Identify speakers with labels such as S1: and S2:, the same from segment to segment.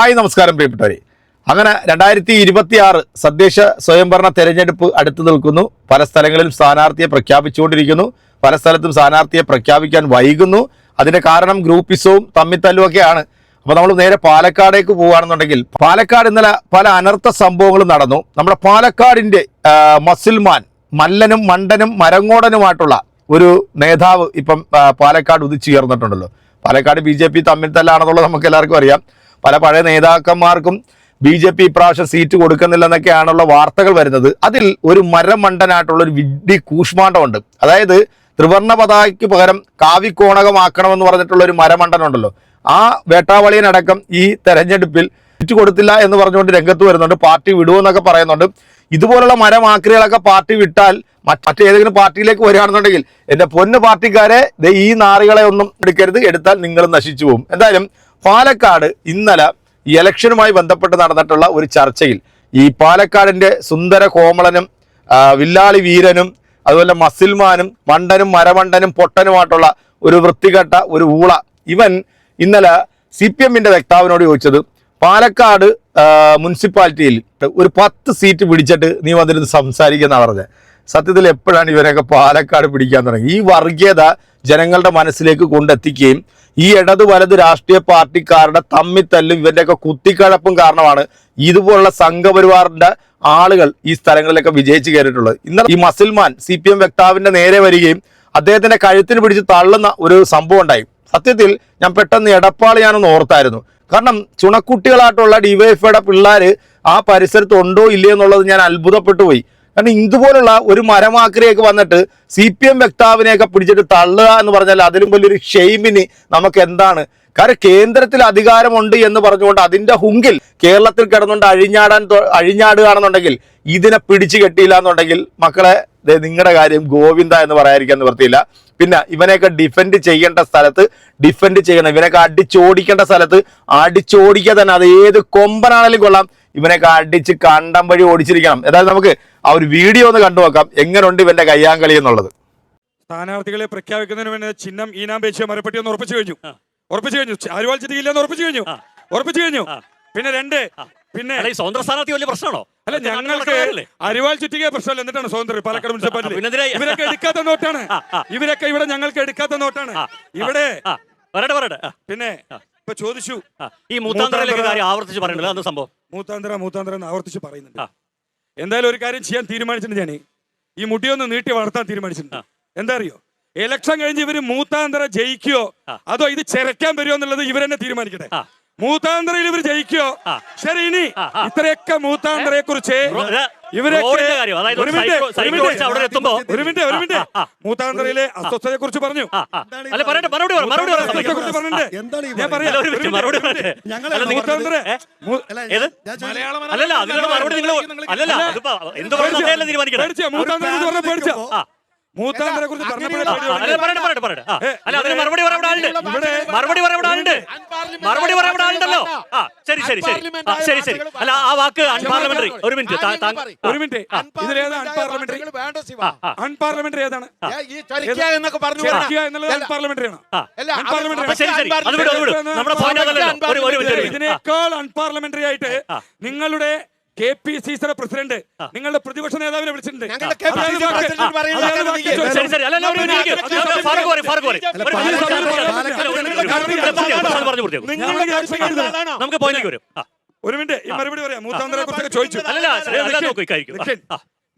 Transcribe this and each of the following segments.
S1: Hi നമസ്കാരം പ്രിയപ്പെട്ടവരെ. അങ്ങനെ രണ്ടായിരത്തി ഇരുപത്തി ആറ് തദ്ദേശ സ്വയംഭരണ തെരഞ്ഞെടുപ്പ് അടുത്തു നിൽക്കുന്നു. പല സ്ഥലങ്ങളിലും സ്ഥാനാർത്ഥിയെ പ്രഖ്യാപിച്ചുകൊണ്ടിരിക്കുന്നു. പല സ്ഥലത്തും സ്ഥാനാർത്ഥിയെ പ്രഖ്യാപിക്കാൻ വൈകുന്നു. അതിന്റെ കാരണം ഗ്രൂപ്പിസവും തമ്മിത്തല്ലുമൊക്കെയാണ് ഒക്കെയാണ്. അപ്പൊ നമ്മൾ നേരെ പാലക്കാടേക്ക് പോവുകയാണെന്നുണ്ടെങ്കിൽ പാലക്കാട് ഇന്നലെ പല അനർത്ഥ സംഭവങ്ങളും നടന്നു. നമ്മുടെ പാലക്കാടിന്റെ ആ, മസിൽമാൻ മല്ലനും മണ്ടനും മരങ്ങോടനുമായിട്ടുള്ള ഒരു നേതാവ് ഇപ്പം പാലക്കാട് ഉദിച്ചുയർന്നിട്ടുണ്ടല്ലോ. പാലക്കാട് ബി ജെ പി തമ്മിൽ തല്ലാണെന്നുള്ളത് നമുക്ക് എല്ലാവർക്കും അറിയാം. പല പഴയ നേതാക്കന്മാർക്കും ബി ജെ പി ഇപ്രാവശ്യം സീറ്റ് കൊടുക്കുന്നില്ലെന്നൊക്കെയാണുള്ള വാർത്തകൾ വരുന്നത്. അതിൽ ഒരു മരമണ്ടനായിട്ടുള്ള ഒരു വിഡ്ഢി കൂഷ്മാണ്ഡമുണ്ട് അതായത് ത്രിവർണ പതാകയ്ക്ക് പകരം കാവിക്കോണകമാക്കണമെന്ന് പറഞ്ഞിട്ടുള്ള ഒരു മരമണ്ടനുണ്ടല്ലോ. ആ വേട്ടാവളിയനടക്കം ഈ തെരഞ്ഞെടുപ്പിൽ സീറ്റ് കൊടുത്തില്ല എന്ന് പറഞ്ഞുകൊണ്ട് രംഗത്ത് വരുന്നുണ്ട്. പാർട്ടി വിടുമെന്നൊക്കെ പറയുന്നുണ്ട്. ഇതുപോലുള്ള മരമാക്രികളൊക്കെ പാർട്ടി വിട്ടാൽ മറ്റ് മറ്റേതെങ്കിലും പാർട്ടിയിലേക്ക് വരികയാണെന്നുണ്ടെങ്കിൽ എന്റെ പൊന്ന് പാർട്ടിക്കാരെ ഈ നാറികളെ ഒന്നും എടുക്കരുത്. എടുത്താൽ നിങ്ങൾ നശിച്ചു പോകും. എന്തായാലും പാലക്കാട് ഇന്നലെ ഇലക്ഷനുമായി ബന്ധപ്പെട്ട് നടന്നിട്ടുള്ള ഒരു ചർച്ചയിൽ ഈ പാലക്കാടിന്റെ സുന്ദര കോമളനും വില്ലാളി വീരനും അതുപോലെ മസിൽമാനും മണ്ടനും മരമണ്ടനും പൊട്ടനുമായിട്ടുള്ള ഒരു വൃത്തികെട്ട ഒരു ഊള. ഇവൻ ഇന്നലെ സി പി എമ്മിന്റെ വക്താവിനോട് ചോദിച്ചത് പാലക്കാട് മുനിസിപ്പാലിറ്റിയിൽ ഒരു പത്ത് സീറ്റ് പിടിച്ചിട്ട് നീ വന്നിരുന്ന് സംസാരിക്കുന്ന പറഞ്ഞത്? സത്യത്തിൽ എപ്പോഴാണ് ഇവരൊക്കെ പാലക്കാട് പിടിക്കാൻ തുടങ്ങി? ഈ വർഗീയത ജനങ്ങളുടെ മനസ്സിലേക്ക് കൊണ്ടെത്തിക്കുകയും ഈ ഇടതു വലത് രാഷ്ട്രീയ പാർട്ടിക്കാരുടെ തമ്മിത്തല്ലും ഇവന്റെയൊക്കെ കുത്തിക്കഴപ്പും കാരണമാണ് ഇതുപോലുള്ള സംഘപരിവാറിന്റെ ആളുകൾ ഈ സ്ഥലങ്ങളിലൊക്കെ വിജയിച്ച് കയറിയിട്ടുള്ളത്. ഇന്നലെ ഈ മസിൽമാൻ സി പി എം വക്താവിന്റെ നേരെ വരികയും അദ്ദേഹത്തിന്റെ കഴുത്തിന് പിടിച്ച് തള്ളുന്ന ഒരു സംഭവം ഉണ്ടായി. സത്യത്തിൽ ഞാൻ പെട്ടെന്ന് എടപ്പാളി ഞാനൊന്ന് ഓർത്തായിരുന്നു. കാരണം ചുണക്കുട്ടികളായിട്ടുള്ള ഡിവൈഎഫ്ഐയുടെ പിള്ളേർ ആ പരിസരത്ത് ഉണ്ടോ ഇല്ലയോ എന്നുള്ളത് ഞാൻ അത്ഭുതപ്പെട്ടു പോയി. കാരണം ഇതുപോലുള്ള ഒരു മരമാക്രിയൊക്കെ വന്നിട്ട് സി പി എം വക്താവിനെയൊക്കെ പിടിച്ചിട്ട് തള്ളുക എന്ന് പറഞ്ഞാൽ അതിലും വലിയൊരു ഷെയ്മിന് നമുക്ക് എന്താണ്? കാരണം കേന്ദ്രത്തിൽ അധികാരമുണ്ട് എന്ന് പറഞ്ഞുകൊണ്ട് അതിന്റെ ഹുങ്കിൽ കേരളത്തിൽ കിടന്നുകൊണ്ട് അഴിഞ്ഞാടാൻ അഴിഞ്ഞാടുകയാണെന്നുണ്ടെങ്കിൽ ഇതിനെ പിടിച്ചു കെട്ടിയില്ല എന്നുണ്ടെങ്കിൽ മക്കളെ നിങ്ങളുടെ കാര്യം ഗോവിന്ദ എന്ന് പറയാതിരിക്കാൻ നിവർത്തിയില്ല പിന്നെ ഇവനെയൊക്കെ ഡിഫെൻഡ് ചെയ്യേണ്ട സ്ഥലത്ത് ഡിഫെൻഡ് ചെയ്യണം ഇവനെയൊക്കെ അടിച്ചോടിക്കേണ്ട സ്ഥലത്ത് അടിച്ചോടിക്കുക തന്നെ അത് ഏത് കൊമ്പനാണെങ്കിലും കൊള്ളാം. ഇവനെയൊക്കെ അടിച്ച് കണ്ടം വഴി ഓടിച്ചിരിക്കണം. ഏതായാലും നമുക്ക് ആ ഒരു വീഡിയോ ഒന്ന് കണ്ടു നോക്കാം. എങ്ങനെയുണ്ട് ഇവന്റെ കയ്യാങ്കളി എന്നുള്ളത്?
S2: സ്ഥാനാർത്ഥികളെ പ്രഖ്യാപിക്കുന്നതിന് വേണ്ടി ചിഹ്നം ഈനാം പേശിയ മരപ്പട്ടി ഒന്ന് ഉറപ്പിച്ചു കഴിഞ്ഞു. ഉറപ്പിച്ചു കഴിഞ്ഞു. ആരുവാൾ ചിട്ടിയില്ലെന്ന് ഉറപ്പിച്ചു കഴിഞ്ഞു. ഉറപ്പിച്ചു കഴിഞ്ഞു. പിന്നെ രണ്ട്. പിന്നെ
S3: അല്ല ഈ സ്വതന്ത്ര സ്ഥാനാർത്ഥി വലിയ പ്രശ്നമാണോ?
S2: അല്ല ഞങ്ങൾക്ക്? അരിവാൾ ചുറ്റിക പ്രശ്നമല്ല. എന്നിട്ടാണ് സ്വതന്ത്രം പാലക്കാട് മുനിസിപ്പാലിറ്റി? ഇവരൊക്കെ എടുക്കാത്ത നോട്ടാണ്. ഇവരൊക്കെ ഇവിടെ ഞങ്ങൾക്ക് എടുക്കാത്ത നോട്ടാണ്. ഇവിടെ
S3: വരട്ടെ വരട്ടെ
S2: പിന്നെ ഇപ്പൊ ചോദിച്ചു.
S3: ഈ മൂത്താന്തരയിലേക്ക് കാര്യം ആവർത്തിച്ച് പറയണല്ലോ. അത് സംഭവം?
S2: മൂത്താന്തര മൂത്താന്തര എന്ന് ആവർത്തിച്ച് പറയുന്നുണ്ട്. എന്തായാലും ഒരു കാര്യം ചെയ്യാൻ തീരുമാനിച്ചിട്ടുണ്ട് ഞാൻ ഈ മുടിയൊന്ന് നീട്ടി വളർത്താൻ തീരുമാനിച്ചിട്ടുണ്ട്. എന്താ അറിയോ? ഇലക്ഷൻ കഴിഞ്ഞ് ഇവർ മൂത്താന്തര ജയിക്കോ അതോ ഇത് ചെറുക്കാൻ വരുമോ എന്നുള്ളത് ഇവരെന്നെ തീരുമാനിക്കട്ടെ. മൂത്താന്തരയിൽ ഇവർ ജയിക്കോ ശരി ഇനി. ഇത്രയൊക്കെ മൂത്താന്തരയെ കുറിച്ച് മൂത്താന്തരയിലെ അസ്വസ്ഥതയെ കുറിച്ച് പറഞ്ഞു
S3: അല്ലല്ല അതിനുള്ള മറുപടി നിങ്ങൾ അല്ലല്ല എന്ത് അദ്ദേഹമല്ലേ തീരുമാനിക്കണേ?
S2: പേടിച്ചോ? കുറിച്ച്
S3: അല്ല, അതിന് മറുപടി മറുപടി മറുപടി പറയാൻ ആ ശരി ശരി ശരി. ശരി ശരി. അല്ല ആ വാക്ക് അൺപാർലമെന്ററി. ഒരു മിനിറ്റ്
S2: ഒരു മിനിറ്റ്. അൺപാർലമെന്ററി? അൺപാർലമെന്ററി ഏതാണ്? ചർച്ച എന്നുള്ളത് അൺപാർലമെന്ററി ആണ്. അൺപാർലമെന്ററി ഇതിനേക്കാൾ അൺപാർലമെന്ററി ആയിട്ട് നിങ്ങളുടെ കെ പി സി സിയുടെ പ്രസിഡന്റ്. നിങ്ങളുടെ പ്രതിപക്ഷ നേതാവിനെ വിളിച്ചിട്ടുണ്ട്.
S3: നമുക്ക് പോയിന്റിലേക്ക് വരും.
S2: ഒരു മിനിറ്റ് ഈ മറുപടി പറയാം. മൂത്താന്തരെ കുറിച്ചൊക്കെ ചോദിച്ചു.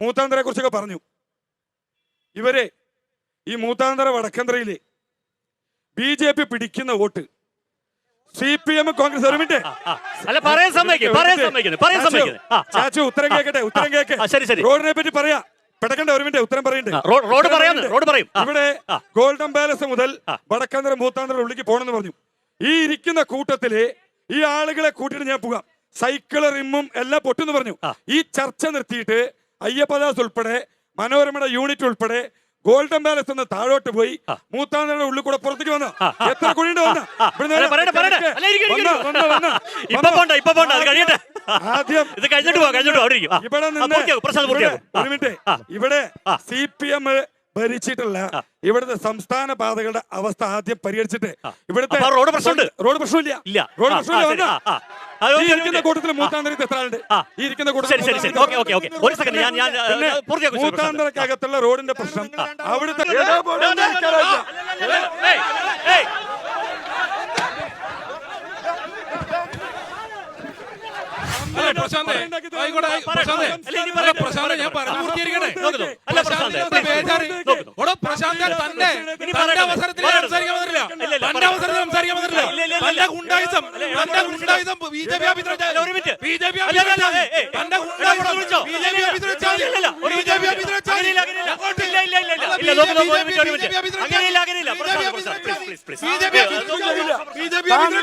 S2: മൂത്താന്തരെ കുറിച്ചൊക്കെ പറഞ്ഞു. ഇവരെ ഈ മൂത്താന്തര വടക്കന്തരയിൽ ബി ജെ പി പിടിക്കുന്ന vote C P M Congress ഒരു മിനിറ്റ്.
S3: അല്ല പറയാൻ സമ്മതിക്കും പറയാൻ സമ്മതിക്കുന്നു പറയാൻ സമ്മതിക്കുന്നു.
S2: ചാച്ചു ഉത്തരം കേക്കട്ടെ ഉത്തരം കേക്ക്.
S3: ശരി, ശരി.
S2: റോഡിനെ പറ്റി പറയാ. പെടക്കണ്ട ഒരു മിനിറ്റ് ഉത്തരം പറയണ്ടേ.
S3: റോഡ്
S2: പറയാം
S3: റോഡ് പറയും.
S2: ഇവിടെ ഗോൾഡൻ പാലസ് മുതൽ വടക്കാന്തരം മൂത്താന്തര ഉള്ളിലേക്ക് പോകണമെന്ന് പറഞ്ഞു. ഈ ഇരിക്കുന്ന കൂട്ടത്തിൽ ഈ ആളുകളെ കൂട്ടിയിട്ട് ഞാൻ പോകാം. സൈക്കിൾ റിമ്മും എല്ലാം പൊട്ടെന്ന് പറഞ്ഞു. ഈ ചർച്ച നിർത്തിയിട്ട് അയ്യപ്പദാസ് ഉൾപ്പെടെ മനോരമയുടെ യൂണിറ്റ് ഉൾപ്പെടെ ഗോൾഡൻ പാലസ് നിന്ന് താഴോട്ട് പോയി.
S3: ആ.
S2: മൂത്താന്തരയുടെ ഉള്ളിൽ കൂടെ പുറത്തേക്ക് വന്നു. എത്ര കുഴിയുണ്ട് വന്ന്? ആദ്യം
S3: ഇത് കഴിഞ്ഞിട്ട് കഴിഞ്ഞിട്ട്.
S2: ഇവിടെ നിന്ന്. സി പി എം ഭരിച്ചിട്ടുള്ള ഇവിടുത്തെ സംസ്ഥാന പാതകളുടെ അവസ്ഥ ആദ്യം പരിഹരിച്ചിട്ട് ഇവിടുത്തെ
S3: റോഡ് പ്രശ്നമുണ്ട്?
S2: റോഡ് പ്രശ്നമില്ല
S3: ഇല്ല
S2: റോഡ് പ്രശ്നമില്ല ഇരിക്കുന്ന കൂട്ടത്തിൽ മൂത്താന്തരത്ത് എത്ര ആളുണ്ട്
S3: ആ.
S2: ഈ ഇരിക്കുന്ന
S3: ശരി ശരി ശരി
S2: കൂട്ടത്തിൽ
S3: ഓക്കെ ഓക്കെ ഓക്കെ ഒരു സെക്കൻഡ് ഞാൻ ഞാൻ ആ,
S2: പിന്നെ
S3: പൂർത്തിയാക്കും ശ്രീ പ്രസാദ്.
S2: മൂത്താന്തരക്കകത്തുള്ള റോഡിന്റെ പ്രശ്നം അവിടുത്തെ
S4: പ്രശാന്തേ, ആയിക്കോട്ടെ, ആയി- പ്രശാന്തേ,
S3: അല്ല, ഇനി
S4: അല്ല,
S3: പറയട്ടെ,
S4: ഞാൻ പറഞ്ഞു പൂർത്തീകരിക്കട്ടെ.
S3: പ്രശാന്തേ,
S4: പ്രശാന്തേ, തന്റെ
S3: പറയട്ടെ.
S4: അവസരത്തിൽ. സംസാരിക്കാൻ പറ്റില്ല തന്റെ അവസരത്തിൽ സംസാരിക്കാൻ പറ്റില്ല തന്റെ ഗുണ്ടായുസം തന്റെ ഗുണ്ടായുസം B J P
S3: minute.
S4: B J P. തന്റെ ഗുണ്ടായുസം ബി ജെ പി
S3: ഒരു
S4: ബി ജെ പി വെച്ചാൽ
S3: അങ്ങനെയില്ല, അങ്ങനെയില്ല. നോക്ക്.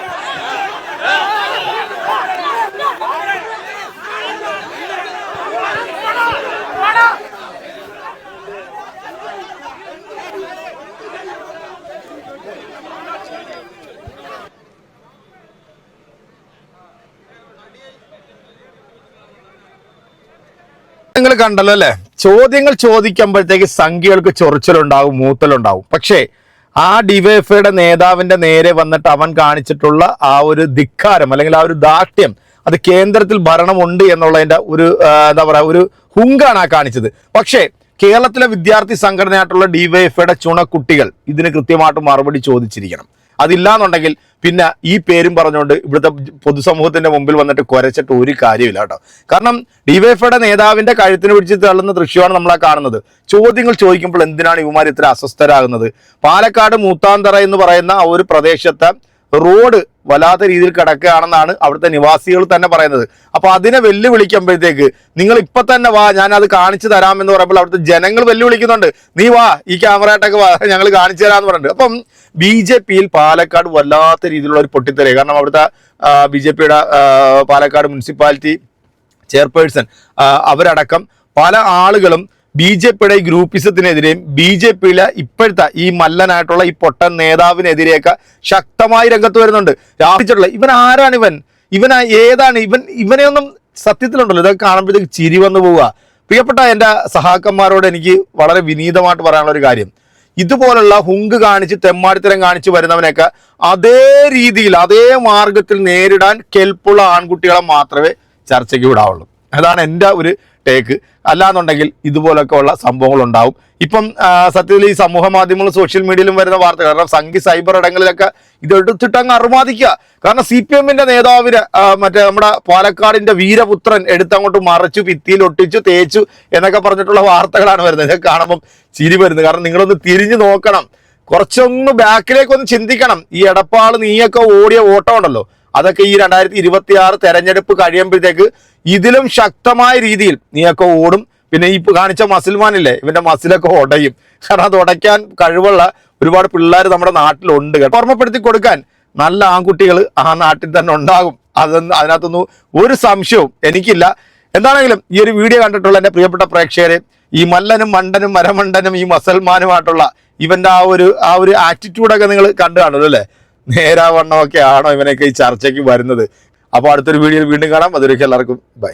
S1: നിങ്ങൾ കണ്ടല്ലോ അല്ലേ? ചോദ്യങ്ങൾ ചോദിക്കുമ്പോഴത്തേക്ക് സംഖ്യകൾക്ക് ചൊറിച്ചിലുണ്ടാവും മൂത്തലുണ്ടാവും. പക്ഷേ ആ ഡിവൈഫയുടെ നേതാവിന്റെ നേരെ വന്നിട്ട് അവൻ കാണിച്ചിട്ടുള്ള ആ ഒരു ധിക്കാരം അല്ലെങ്കിൽ ആ ഒരു ദാഷ്ട്യം അത് കേന്ദ്രത്തിൽ ഭരണമുണ്ട് എന്നുള്ളതിന്റെ ഒരു എന്താ പറയുക ഒരു ഹുങ്കാണ് ആ കാണിച്ചത്. പക്ഷേ കേരളത്തിലെ വിദ്യാർത്ഥി സംഘടനയായിട്ടുള്ള ഡിവൈഎഫ്ഐയുടെ ചുണക്കുട്ടികൾ ഇതിന് കൃത്യമായിട്ട് മറുപടി ചോദിച്ചിരിക്കണം. അതില്ലാന്നുണ്ടെങ്കിൽ പിന്നെ ഈ പേരും പറഞ്ഞുകൊണ്ട് ഇവിടുത്തെ പൊതുസമൂഹത്തിന്റെ മുമ്പിൽ വന്നിട്ട് കുരച്ചിട്ട് ഒരു കാര്യമില്ല കേട്ടോ. കാരണം ഡിവൈഫയുടെ നേതാവിന്റെ കഴുത്തിന് പിടിച്ച് തള്ളുന്ന ദൃശ്യമാണ് നമ്മളാ കാണുന്നത്. ചോദ്യങ്ങൾ ചോദിക്കുമ്പോൾ എന്തിനാണ് ഇവമാർ ഇത്ര അസ്വസ്ഥരാകുന്നത്? പാലക്കാട് മൂത്താന്തറ എന്ന് പറയുന്ന ഒരു പ്രദേശത്തെ റോഡ് വല്ലാത്ത രീതിയിൽ കിടക്കുകയാണെന്നാണ് അവിടുത്തെ നിവാസികൾ തന്നെ പറയുന്നത്. അപ്പോൾ അതിനെ വെല്ലുവിളിക്കുമ്പോഴത്തേക്ക് നിങ്ങൾ ഇപ്പൊ തന്നെ വാ ഞാൻ അത് കാണിച്ചു തരാമെന്ന് പറയുമ്പോൾ അവിടുത്തെ ജനങ്ങൾ വെല്ലുവിളിക്കുന്നുണ്ട്. നീ വാ ഈ ക്യാമറയായിട്ടൊക്കെ വാ ഞങ്ങൾ കാണിച്ചു തരാമെന്ന് പറഞ്ഞിട്ട് അപ്പം ബി ജെ പിയിൽ പാലക്കാട് വല്ലാത്ത രീതിയിലുള്ള ഒരു പൊട്ടിത്തെറിയ കാരണം അവിടുത്തെ ബി ജെ പിയുടെ പാലക്കാട് മുനിസിപ്പാലിറ്റി ചെയർപേഴ്സൺ അവരടക്കം പല ആളുകളും ബി ജെ പിയുടെ ഈ ഗ്രൂപ്പിസത്തിനെതിരെയും ബി ജെ പിയിലെ ഇപ്പോഴത്തെ ഈ മല്ലനായിട്ടുള്ള ഈ പൊട്ടൻ നേതാവിനെതിരെയൊക്കെ ശക്തമായി രംഗത്ത് വരുന്നുണ്ട്. രാഹിച്ചിട്ടുള്ള ഇവൻ ആരാണ് ഇവൻ? ഇവൻ ഏതാണ്? ഇവൻ ഇവനെ ഒന്നും സത്യത്തിലുണ്ടല്ലോ. ഇതൊക്കെ കാണുമ്പോഴത്തേക്ക് ചിരി വന്നു പോവുക. പ്രിയപ്പെട്ട എന്റെ സഹാക്കന്മാരോട് എനിക്ക് വളരെ വിനീതമായിട്ട് പറയാനുള്ള ഒരു കാര്യം. ഇതുപോലുള്ള ഹുങ്ക് കാണിച്ച് തെമ്മാടിത്തരം കാണിച്ച് വരുന്നവനെയൊക്കെ അതേ രീതിയിൽ അതേ മാർഗത്തിൽ നേരിടാൻ കെൽപ്പുള്ള ആൺകുട്ടികളെ മാത്രമേ ചർച്ചയ്ക്ക് വിടാവുള്ളൂ. അതാണ് എന്റെ ഒരു ടേക്ക് അല്ലാന്നുണ്ടെങ്കിൽ ഇതുപോലൊക്കെ ഉള്ള സംഭവങ്ങൾ ഉണ്ടാവും ഇപ്പം സത്യത്തിൽ ഈ സമൂഹ മാധ്യമങ്ങളും സോഷ്യൽ മീഡിയയിലും വരുന്ന വാർത്തകൾ കാരണം സംഘി സൈബർ ഇടങ്ങളിലൊക്കെ ഇത് എടുത്തിട്ട് അങ്ങ് അറുമാദിക്കുക കാരണം സി പി എമ്മിന്റെ നേതാവിന് മറ്റേ നമ്മുടെ പാലക്കാടിന്റെ വീരപുത്രൻ എടുത്തങ്ങോട്ട് മറച്ചു ഭിത്തിയിൽ ഒട്ടിച്ചു തേച്ചു എന്നൊക്കെ പറഞ്ഞിട്ടുള്ള വാർത്തകളാണ് വരുന്നത്. ഇതൊക്കെ കാണുമ്പം ചിരി വരുന്നത്. കാരണം നിങ്ങളൊന്ന് തിരിഞ്ഞു നോക്കണം. കുറച്ചൊന്ന് ബാക്കിലേക്കൊന്ന് ചിന്തിക്കണം. ഈ എടപ്പാൾ നീയൊക്കെ ഓടിയ ഓട്ടം ഉണ്ടല്ലോ. അതൊക്കെ ഈ രണ്ടായിരത്തി ഇരുപത്തി ആറ് തെരഞ്ഞെടുപ്പ് കഴിയുമ്പോഴത്തേക്ക് ഇതിലും ശക്തമായ രീതിയിൽ നീയൊക്കെ ഓടും. പിന്നെ ഈ കാണിച്ച മസിൽമാനില്ലേ ഇവന്റെ മസിലൊക്കെ ഉടയും. കാരണം അത് ഉടയ്ക്കാൻ കഴിവുള്ള ഒരുപാട് പിള്ളേർ നമ്മുടെ നാട്ടിലുണ്ട് ഓർമ്മപ്പെടുത്തി കൊടുക്കാൻ നല്ല ആൺകുട്ടികൾ ആ നാട്ടിൽ തന്നെ ഉണ്ടാകും. അതൊന്നും അതിനകത്തൊന്നും ഒരു സംശയവും എനിക്കില്ല. എന്താണെങ്കിലും ഈ ഒരു വീഡിയോ കണ്ടിട്ടുള്ള എന്റെ പ്രിയപ്പെട്ട പ്രേക്ഷകരെ ഈ മല്ലനും മണ്ടനും മരമണ്ടനും ഈ മസൽമാനുമായിട്ടുള്ള ഇവന്റെ ആ ഒരു ആ ഒരു ആറ്റിറ്റ്യൂഡൊക്കെ നിങ്ങൾ കണ്ടു കാണുമല്ലോ അല്ലേ? നേരാവണ്ണമൊക്കെ ആണോ ഇവനൊക്കെ ഈ ചർച്ചയ്ക്ക് വരുന്നത്? അപ്പോൾ അടുത്തൊരു വീഡിയോയിൽ വീണ്ടും കാണാം. അതുവരെയൊക്കെ എല്ലാവർക്കും ബൈ.